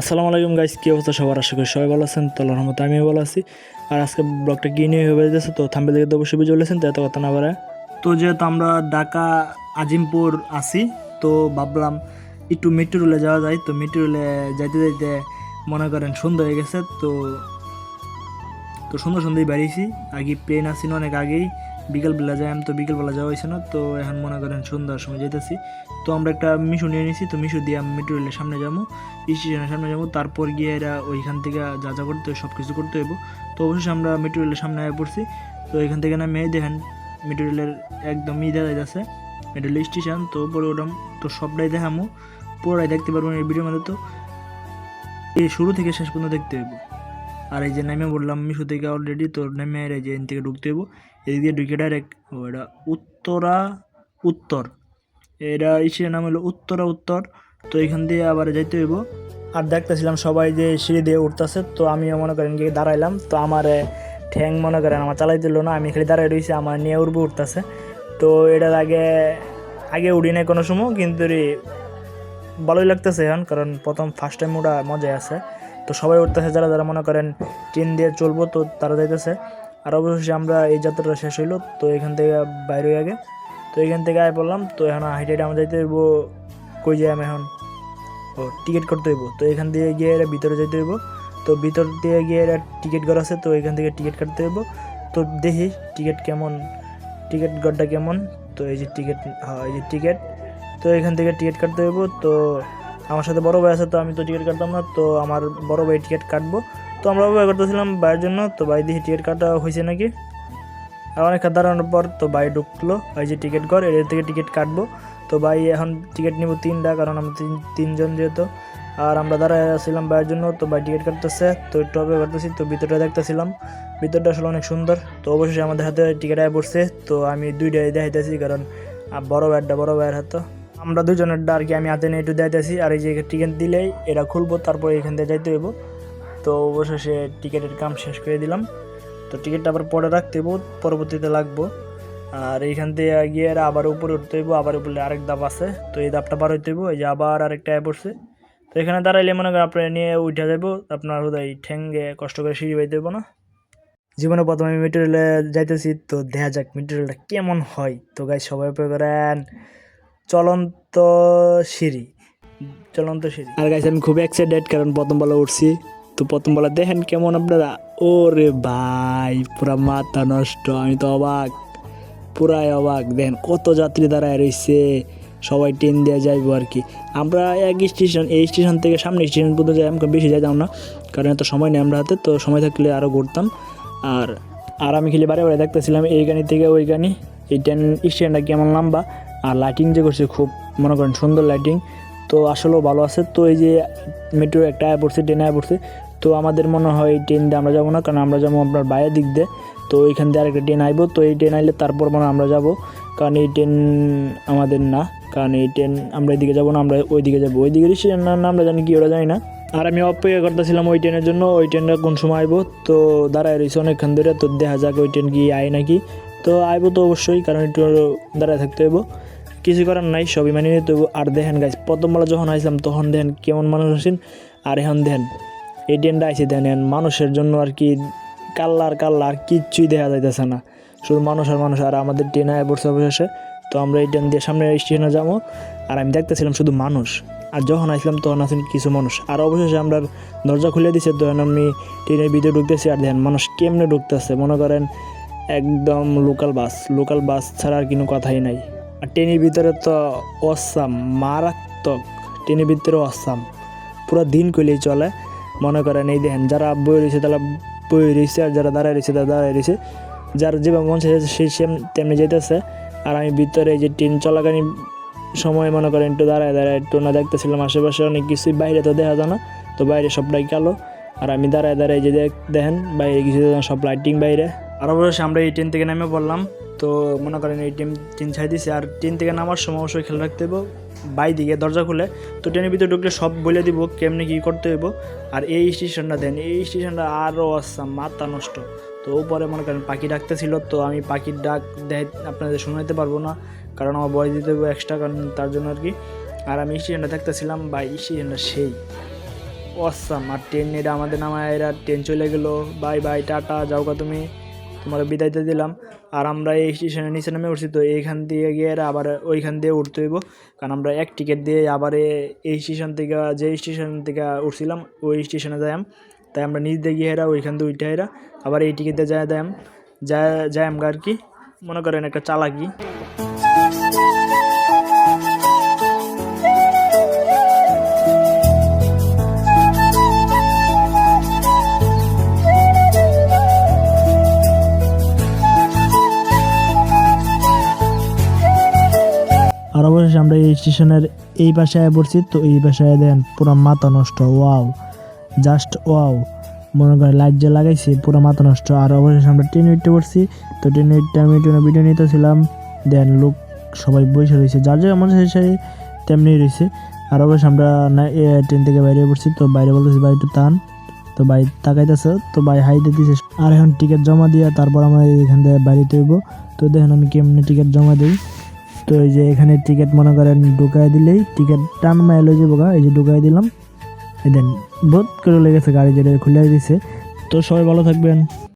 আসসালামু আলাইকুম গাইস কি অবস্থা? সবার আশা করি সবাই ভালো আছেন, তো রহমতে আমিও ভালো আছি। আর আজকে ব্লগটা গিয়ে নিয়ে হয়ে যাচ্ছে? তো থাম্বে দেখে তো অবশ্যই বুঝে চলেছেন তো এত কথা না বাড়ায়। তো যেহেতু আমরা ঢাকা, আজিমপুর আসি তো ভাবলাম একটু মেট্রো রেলে যাওয়া যায়। তো মেট্রো রেলে যাইতে যাইতে মনে করেন সন্ধ্যা হয়ে গেছে, তো তো সুন্দর সুন্দরই বেরিয়েছি। আগে প্লেন আসছিল অনেক আগেই। বিকেলবেলা আমি তো বিকেলবেলা যাওয়া হয়েছে না, তো এখন মনে করেন সন্ধ্যার সময় যেতেছি তো আমরা একটা মিশু নিয়ে নিয়েছি তো মিশু দিয়ে আমি মেট্রো রেলের সামনে যাব স্টেশনের সামনে যাব, তারপর গিয়ে এরা ওইখান থেকে যা যা করতে সব কিছু করতে হইব। তো অবশ্যই আমরা মেট্রো রেলের সামনে আয় পড়ছি, তো এখান থেকে নামে দেখেন মেট্রো রেলের একদম ই দেখা যাচ্ছে মেট্রো রেল স্টেশন তো পরে ওটাম তো সবটাই দেখামো, পুরোটাই দেখতে পারব এই ভিডিওর মধ্যে, তো এই শুরু থেকে শেষ পর্যন্ত দেখতে হইব। আর এই যে নেমে বললাম মিশু থেকে অলরেডি তো নেমে এই যে থেকে ঢুকতে হইব। এদিক দিয়ে ঢুকে ডাইরেক্ট ও এটা উত্তরা উত্তর। এটা ইসের নাম হলো উত্তরা উত্তর। তো এখান দিয়ে আবার যাইতে হইব। আর দেখতেছিলাম সবাই যে সিঁড়ি দিয়ে উঠতেছে, তো আমিও মনে করেন গিয়ে দাঁড়াইলাম। তো আমার ঠ্যাং মনে করেন আমার চালাই দিল না, আমি খালি দাঁড়াই রয়েছি আমার নিয়ে উঠবো উঠতেছে। তো এটার আগে আগে উড়ি নাই কোনো সময়, কিন্তু ভালোই লাগতেছে এখন, কারণ প্রথম ফার্স্ট টাইম ওটা মজাই আছে। তো সবাই উঠতেছে, যারা যারা মনে করেন ট্রেন দিয়ে চলবো, তো তারা যাইতেছে। আর অবশেষে আমরা এই যাত্রাটা শেষ হইল, তো এখান থেকে বাইরে আগে। তো এখান থেকে আয় পড়লাম, তো এখন হাইটে আমরা যাইতে হইব, কই যাই আমি এখন? ও, টিকিট করতে হইব। তো এখান দিয়ে গিয়ে এরা ভিতরে যেতে হইব। তো ভিতর দিয়ে গিয়ে এরা টিকিট ঘর আছে, তো এখান থেকে টিকিট কাটতে হইব। তো দেখি টিকিট কেমন, টিকিট ঘরটা কেমন। তো এই যে টিকিট হ্যাঁ এই যে টিকিট। তো এখান থেকে টিকিট কাটতে হইব। তো আমার সাথে বড় ভাই আছে, তো আমি তো টিকিট কাটতাম না, তো আমার বড় ভাই টিকিট কাটবো। তো আমরা অপেক্ষা করতেছিলাম ভাইয়ের জন্য, তো ভাই দেখি টিকিট কাটা হয়েছে নাকি? আর অনেকক্ষণ দাঁড়ানোর পর তো ভাই ঢুকলো এই যে টিকিট ঘর এর থেকে টিকিট কাটবো। তো ভাই এখন টিকিট নিব তিনটা, কারণ আমরা তিন, তিনজন যেহেতু। আর আমরা দাঁড়ায় আসছিলাম ভাইয়ের জন্য, তো ভাই টিকিট কাটতেছে, তো একটু অপেক্ষা করতেছি, তো ভিতরটা দেখতেছিলাম। ভিতরটা আসলে অনেক সুন্দর, তো অবশ্যই আমাদের হাতে টিকিট আয় পড়ছে, তো আমি দুইটাই দেখাইতেছি, কারণ বড় ভাইয়েরটা বড় ভাইয়ের হাতে। আমরা দুজনেরটা আর কি আমি হাতে নিয়ে একটু দেখাইতেছি, আর এই যে টিকিট দিলেই এটা খুলবো, তারপর এখান থেকে যাইতে হইব। তো অবশেষে টিকিটের কাম শেষ করে দিলাম। তো টিকিটটা আবার পরে রাখতে হইব, পরবর্তীতে লাগবো। আর এইখান থেকে গিয়ে আবার উপরে উঠতে হইব, আবার উপরে আরেক ধাপ আছে। তো এই ধাপটা পার হইতে হইব, এই যে আবার আরেকটা অ্যাপ পড়ছে তো এখানে দাঁড়াইলে মনে করেন আপনার নিয়ে উঠে যাব আপনার হুদাই ঠ্যাঙ্গে কষ্ট করে সিঁড়ি বাইতে হইব না। জীবনে প্রথমে আমি মেটেরিয়ালে যাইতেছি, তো দেখা যাক মেটেরিয়ালটা কেমন হয়। তো গাই সবাই উপরে করেন। চলন্ত সিঁড়ি চলন্ত সিঁড়ি। আর গাইছে আমি খুব এক্সাইটেড কারণ প্রথম বেলা উঠছি। তো প্রথম বলা, দেখেন কেমন আপনারা? ওরে ভাই, পুরা মাথা নষ্ট, আমি তো অবাক, পুরাই অবাক। দেখেন কত যাত্রী দাঁড়ায় রয়েছে সবাই ট্রেন দিয়ে যাইবো আর কি। আমরা এক স্টেশন, এই স্টেশন থেকে সামনে স্টেশন পর্যন্ত যাই আমাকে বেশি যাইতাম না, কারণ এত সময় নেই আমরা হাতে, তো সময় থাকলে আরও ঘুরতাম। আর আর আমি খালি বারে বারে দেখতেছিলাম, এই গাড়ি থেকে ওই গাড়ি, এই ট্রেন স্টেশনটা কি কেমন লম্বা, আর লাইটিং যে করছে খুব, মনে করেন সুন্দর লাইটিং তো আসলেও ভালো আছে। তো এই যে মেট্রো একটা আয় পড়ছে ট্রেন আয় পড়ছে তো আমাদের মনে হয় এই ট্রেন দিয়ে আমরা যাব না, কারণ আমরা যাব আপনার বাইরের দিক দিয়ে। তো ওইখান দিয়ে আরেকটা ট্রেন আইবো, তো এই ট্রেন আইলে তারপর মনে আমরা যাব। কারণ এই ট্রেন আমাদের না, কারণ এই ট্রেন আমরা এদিকে যাব না, আমরা ওই দিকে যাব। ওই দিকে না আমরা জানি কি, ওরা জানি না। আর আমি অপেক্ষা করতেছিলাম ওই ট্রেনের জন্য, ওই ট্রেনটা কোন সময় আইবো। তো দাঁড়ায় রয়েছে অনেকক্ষণ ধরে, তো দেখা যাক ওই ট্রেন কি আয় নাকি। তো আইবো তো অবশ্যই, কারণ একটু দাঁড়ায় থাকতে হইব। কিছু করার নাই, সবই মানিয়ে নিতে আর দেখেন গাছ প্রথম বেলা যখন আইসলাম তখন দেখেন কেমন মানুষ আছেন। আর এখন দেখেন এই ট্রেনটা আইসে দেখেন মানুষের জন্য আর কি কাল্লার কাল্লার কিচ্ছুই দেখা যাইতেছে না। শুধু মানুষ আর মানুষ, আর আমাদের ট্রেন আয় পড়ছে অবশেষে। তো আমরা এই ট্রেন দিয়ে সামনে স্টেশনে যাব, আর আমি দেখতেছিলাম শুধু মানুষ। আর যখন আসলাম তখন আছেন কিছু মানুষ। আর অবশেষে আমরা দরজা খুলে দিছে, তখন আমি ট্রেনের ভিতরে ঢুকতেছি, আর দেখেন মানুষ কেমনে ঢুকতেছে। মনে করেন একদম লোকাল বাস লোকাল বাস ছাড়া আর কোনো কথাই নাই। আর ট্রেনের ভিতরে তো অসাম, মারাত্মক। ট্রেনের ভিতরে অসাম। পুরো দিন কইলেই চলে। মনে করেন, এই দেখেন, যারা বই রয়েছে তারা বই রয়েছে আর যারা দাঁড়ায় রয়েছে তারা দাঁড়ায় রয়েছে। যার যেভাবে মন চাইছে সেই সেম তেমনি যেতেছে আর আমি ভিতরে যে ট্রেন চলাকালীন সময় মনে করেন একটু দাঁড়ায় দাঁড়ায় একটু না দেখতেছিলাম, আশেপাশে অনেক কিছুই, বাইরে তো দেখা যায় না, তো বাইরে সবটাই কালো। আর আমি দাঁড়ায় দাঁড়ায় যে দেখ- দেখেন, বাইরে কিছু সব লাইটিং বাইরে। আর অবশ্যই আমরা এই ট্রেন থেকে নেমে পড়লাম। তো মনে করেন এই ট্রেন ট্রেন ছাই দিছে, আর ট্রেন থেকে নামার সময় অবশ্যই খেয়াল রাখতে হবে বাই দিকে দরজা খুলে, তো ট্রেনের ভিতরে ঢুকলে সব বলে দিব কেমনি কী করতে হইব। আর এই স্টেশনটা দেন, এই স্টেশনটা আরও আসাম মাথা নষ্ট। তো উপরে মনে করেন পাখি ডাকতেছিল, তো আমি পাখির ডাক দেয়, আপনাদের শোনাতে পারব না, কারণ আমার বয় দিতে হবে এক্সট্রা কারণ তার জন্য আর কি। আর আমি স্টেশনটা দেখতেছিলাম বা স্টেশনটা সেই। অসাম আর ট্রেন এটা আমাদের নামায়, এরা ট্রেন চলে গেলো। বাই বাই, টাটা, যাও তুমি। তোমার দিয়ে দিলাম। আর আমরা এই স্টেশনের নিচে নামে উঠছি তো এইখান দিয়ে গিয়ে আবার ওইখান দিয়ে উঠতে হইব। কারণ আমরা এক টিকিট দিয়ে আবার এই স্টেশন থেকে, যে স্টেশন থেকে উঠছিলাম, ওই স্টেশনে যাইম তাই আমরা নিচ দিয়ে গিয়ে হেরা ওইখান দিয়ে উঠে হেরা আবার এই টিকিট দিয়ে যায় দেয়াম। যায় যায় আমরা আর কি, মনে করেন একটা চালাকি। স্টেশনের এই আয় পড়ছি, তো এই আয় দেন পুরো মাথা নষ্ট, ওয়াও জাস্ট ওয়াও। মনে করে লাইট যে লাগাইছি, পুরো মাথা নষ্ট। আর অবশেষে আমরা ট্রেন উঠতে পড়ছি, তো ট্রেন উঠতে আমি ট্রেনে ভিডিও নিতেছিলাম দেন লোক সবাই বসে রয়েছে। যার যে মনে হচ্ছে সেই তেমনি রয়েছে। আর অবশ্যই আমরা ট্রেন থেকে বাইরে পড়ছি, তো বাইরে বলতেছি, ভাই, একটু টান তো ভাই তাকাইতেছে, তো ভাই হাইতে দিছে। আর এখন টিকিট জমা দিয়ে তারপর আমরা এখান থেকে বাইরে হইব। তো দেখেন আমি কেমনি টিকিট জমা দিই। তো এই যে এখানে টিকিট মনে করেন ঢুকাই দিলেই টিকিট টান মাইল যাব গা, এই যে ঢুকাই দিলাম। দেন বোধ করে লেগেছে গাড়ি যেটা খুলে দিছে। তো সবাই ভালো থাকবেন।